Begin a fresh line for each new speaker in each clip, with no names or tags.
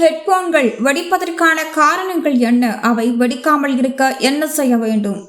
ஹெட்போன்கள் வெடிப்பதற்கான காரணங்கள் என்ன? அவை வெடிக்காமல் இருக்க என்ன செய்ய வேண்டும்?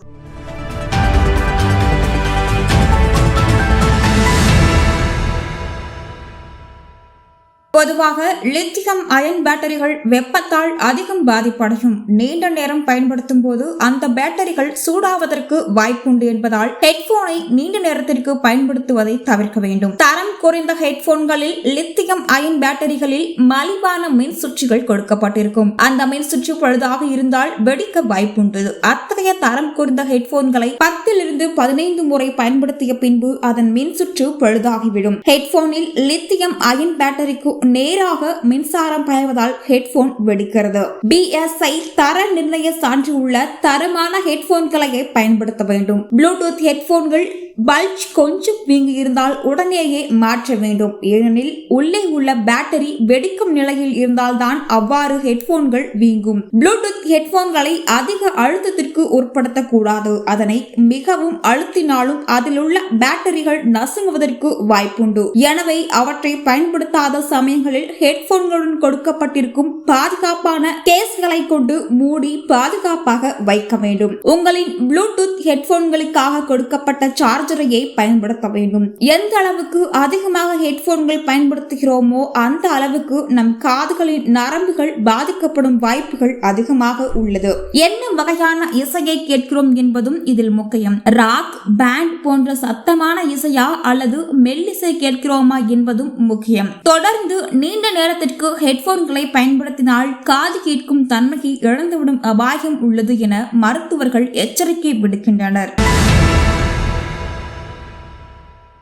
பொதுவாக லித்தியம் அயன் பேட்டரிகள் வெப்பத்தால் அதிகம் பாதிப்படையும். நீண்ட நேரம் பயன்படுத்தும் போது அந்த பேட்டரிகள் சூடாவதற்கு வாய்ப்புண்டு என்பதால் ஹெட்போனை நீண்ட நேரத்திற்கு பயன்படுத்துவதை தவிர்க்க வேண்டும். தரம் குறைந்த ஹெட்போன்களில் லித்தியம் அயன் பேட்டரிகளில் மலிவான மின் சுற்றுகள் கொடுக்கப்பட்டிருக்கும். அந்த மின் சுற்று பழுதாக இருந்தால் வெடிக்க வாய்ப்புண்டு. அத்தகைய தரம் குறைந்த ஹெட்போன்களை பத்திலிருந்து பதினைந்து முறை பயன்படுத்திய பின்பு அதன் மின் சுற்று பழுதாகிவிடும். ஹெட்போனில் லித்தியம் அயன் பேட்டரிக்கு நேராக மின்சாரம் பாய்வதால் ஹெட்போன் வெடிக்கிறது. பிஎஸ்ஐ தர நிர்ணய சான்று உள்ள தரமான ஹெட்போன்களையே பயன்படுத்த வேண்டும். ப்ளூடூத் ஹெட்போன்கள் பல்ஜ் கொஞ்சம் வீங்கி இருந்தால் உடனேயே மாற்ற வேண்டும். ஏனெனில் உள்ளே உள்ள பேட்டரி வெடிக்கும் நிலையில் இருந்தால்தான் அவ்வாறு ஹெட்போன்கள் வீங்கும். ப்ளூடூத் ஹெட்போன்களை அதிக அழுத்தத்திற்கு உட்படுத்தக்கூடாது. அதனை மிகவும் அழுத்தினாலும் அதில் உள்ள பேட்டரிகள் நசுங்குவதற்கு வாய்ப்புண்டு. எனவே அவற்றை பயன்படுத்தாத சமயங்களில் ஹெட்போன்களுடன் கொடுக்கப்பட்டிருக்கும் பாதுகாப்பான கேஸ்களை கொண்டு மூடி பாதுகாப்பாக வைக்க வேண்டும். உங்களின் ப்ளூடூத் ஹெட்போன்களுக்காக கொடுக்கப்பட்ட சார்ஜரையை பயன்படுத்த வேண்டும். எந்த அளவுக்கு அதிக அதிகமாக ஹெட்ஃபோன்கள் பயன்படுத்துகிறோமோ அந்த அளவுக்கு நம் காதுகளின் நரம்புகள் பாதிக்கப்படும் வாய்ப்புகள் அதிகமாக உள்ளது. என்ன வகையான இசையை கேட்கிறோம் என்பதும் இதில் முக்கியம். ராக் பேண்ட் போன்ற சத்தமான இசையா அல்லது மெல்லிசை கேட்கிறோமா என்பதும் முக்கியம். தொடர்ந்து நீண்ட நேரத்திற்கு ஹெட்ஃபோன்களை பயன்படுத்தினால் காது கேட்கும் தன்மையை இழந்துவிடும் அபாயம் உள்ளது என மருத்துவர்கள் எச்சரிக்கை விடுக்கின்றனர்.